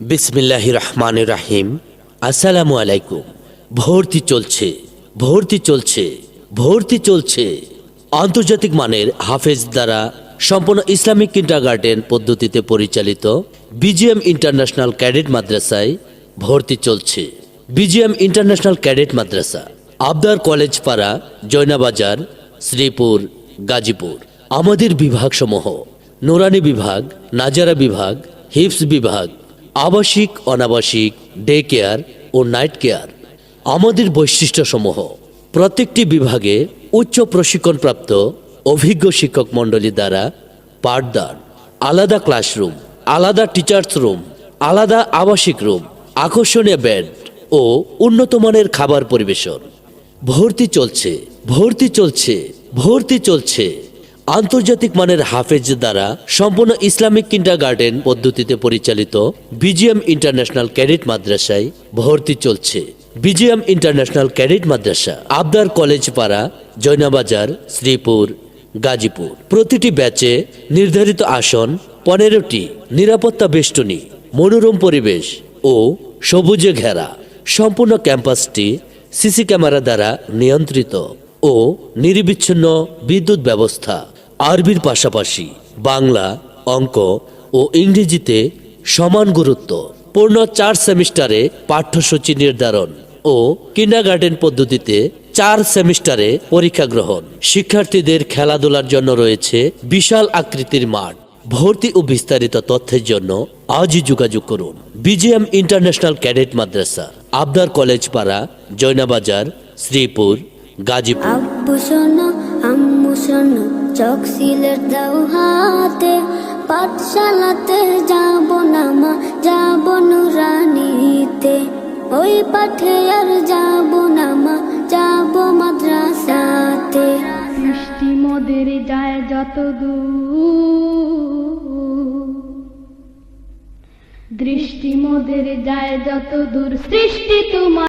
বিসমিল্লাহ রহমান রাহিম। আসসালামু আলাইকুম। ভর্তি চলছে ভর্তি চলছে ভর্তি চলছে। আন্তর্জাতিক মানের হাফেজ দ্বারা সম্পূর্ণ ইসলামিক কিন্ডারগার্ডেন পদ্ধতিতে পরিচালিত বিজিএম ইন্টারন্যাশনাল ক্যাডেট মাদ্রাসায় ভর্তি চলছে। বিজিএম ইন্টারন্যাশনাল ক্যাডেট মাদ্রাসা, আবদার কলেজ পাড়া, জয়নাবাজার, শ্রীপুর, গাজীপুর। আমাদের বিভাগসমূহ, নোরানি বিভাগ, নাজারা বিভাগ হিপস বিভাগ আবাসিক, অনাবাসিক ডে কেয়ার ও নাইট কেয়ার আমাদের বৈশিষ্ট্যসমূহ। প্রত্যেকটি বিভাগে উচ্চ প্রশিক্ষণপ্রাপ্ত অভিজ্ঞ শিক্ষক মণ্ডলী দ্বারা পাঠদান, আলাদা ক্লাসরুম আলাদা টিচার্স রুম আলাদা আবাসিক রুম আকর্ষণীয় বেড ও উন্নত মানের খাবার পরিবেশন। ভর্তি চলছে ভর্তি চলছে ভর্তি চলছে। আন্তর্জাতিক মানের হাফেজ দ্বারা সম্পূর্ণ ইসলামিক কিন্ডারগার্ডেন পদ্ধতিতে পরিচালিত বিজিএম ইন্টারন্যাশনাল ক্যাডেট মাদ্রাসায় ভর্তি চলছে। বিজিএম ইন্টারন্যাশনাল ক্যাডেট মাদ্রাসা, আবদার কলেজ পাড়া, জয়নাবাজার, শ্রীপুর, গাজীপুর। প্রতিটি ব্যাচে নির্ধারিত আসন, পনেরোটি নিরাপত্তা বেষ্টনী, মনোরম পরিবেশ ও সবুজে ঘেরা। সম্পূর্ণ ক্যাম্পাসটি সিসি ক্যামেরা দ্বারা নিয়ন্ত্রিত ও নিরবিচ্ছিন্ন বিদ্যুৎ ব্যবস্থা। আরবির পাশাপাশি বাংলা, অঙ্ক ও ইংরেজিতে সমান গুরুত্ব। পূর্ণ চার সেমিস্টারে পাঠ্যসূচি নির্ধারণ ও কিন্ডারগার্ডেন পদ্ধতিতে চার সেমিস্টারে পরীক্ষা গ্রহণ। শিক্ষার্থীদের খেলাধুলার জন্য রয়েছে বিশাল আকৃতির মাঠ। ভর্তি ও বিস্তারিত তথ্যের জন্য আজই যোগাযোগ করুন। বিজিএম ইন্টারন্যাশনাল ক্যাডেট মাদ্রাসা, আবদার কলেজ পাড়া, জয়নাবাজার, শ্রীপুর, গাজীপুর। চক সিলেট দাও হাতে, পাঠশালাতে যাব না মা, যাব নুরানিতে। ওই পাঠে আর যাব না মা, যাব মাদ্রাসাতে। সৃষ্টি মোদের যায় যত দৃষ্টি মোদের যায় যত দূর সৃষ্টি তোমার